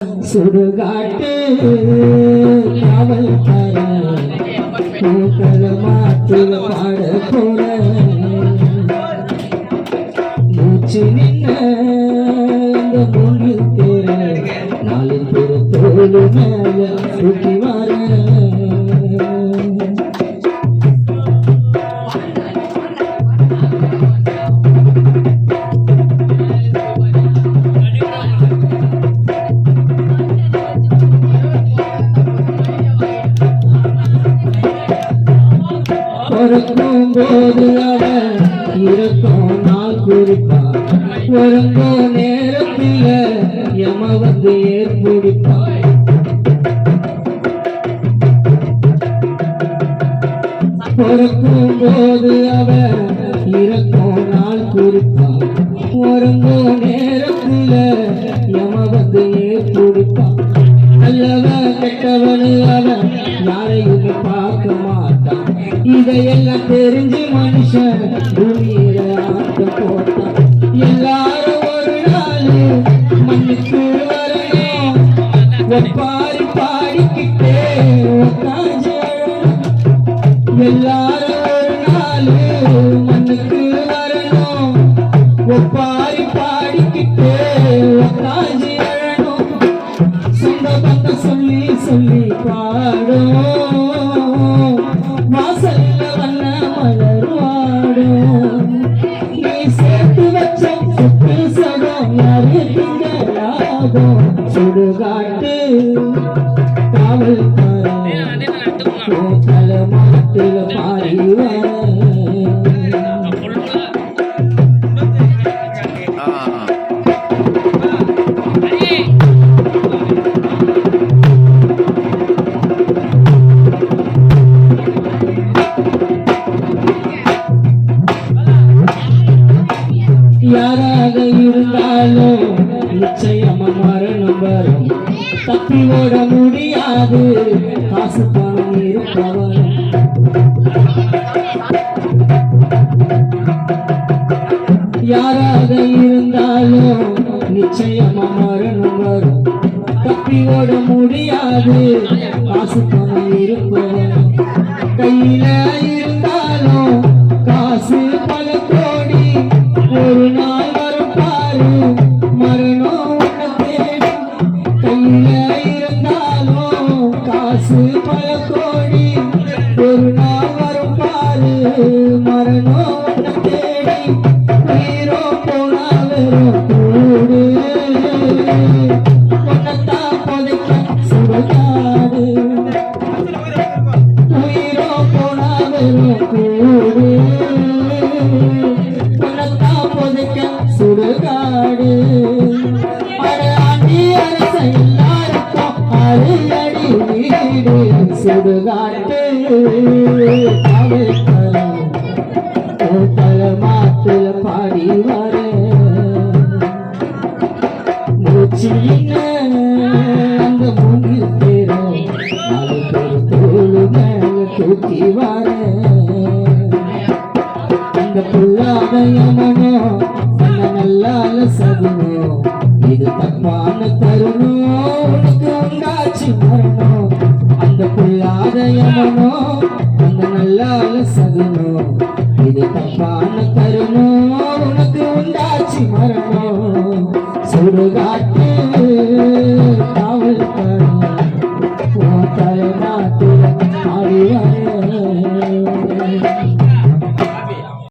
சுடுகாட்டு காவல்கார பூக்கள மாத்துல பாட போற மூச்சு நின்ன மூங்கில் தேர நாலு பேர் மேல சுற்றி பிறக்கும் போது அவன் இருக்கும் நாள் குறிப்பான் பிறக்கும் நேரத்தில் எம வந்து ஏற்புடிப்பான் பிறக்கும் போது அவன் இருக்கும் நாள் குறிப்பான் பிறக்கும் நேரத்தில் எம வந்து ஏற்புடிப்பான் நல்லவன் கெட்டவனு அவன் யாரையுமே பார்க்க இதையெல்லாம் தெரிஞ்சு மனுஷன் பூமியில ஆட்ட போட்டான் எல்லாரும் ஒரு நாள் மண்ணுக்கு வரணும். ஒப்பாரி பாடிக்கிட்டே எல்லாரும் ஒரு நாள் மண்ணுக்கு வரணும். ஒப்பாரி பாடிக்கிட்டே உட்காந்து அழணும் சொந்த பந்தம் சொல்லி சொல்லி பாடும். மாட்டுல பாடி யாராக இருந்தாலும் நிச்சயமா மரணம் வரும். தப்பி ஓட இருக்காது காசு பணம் இருப்பவர் யாராக இருந்தாலும் நிச்சயமா மரணம் வரும். தப்பி ஓட முடியாது. காசு பணம் இருப்பவர் கையில சுடுகாட்டு காவல்காரன் கோத்தல மாத்துல பாடி அந்த மூங்கில் பேர நாலு பேர் தோளு மேல தூக்கி வர அந்த புல்லாத யமனோ தன்னை நல்லா அலசகணும் இது தப்பான தருணம் உண்டாச்சு மரணம் அந்த புல்லாத யமனோ அந்த நல்லா அலசகணும் இது தப்பான தருணம் உனக்கு உண்டாச்சு மரணம் சுடுகாட்டு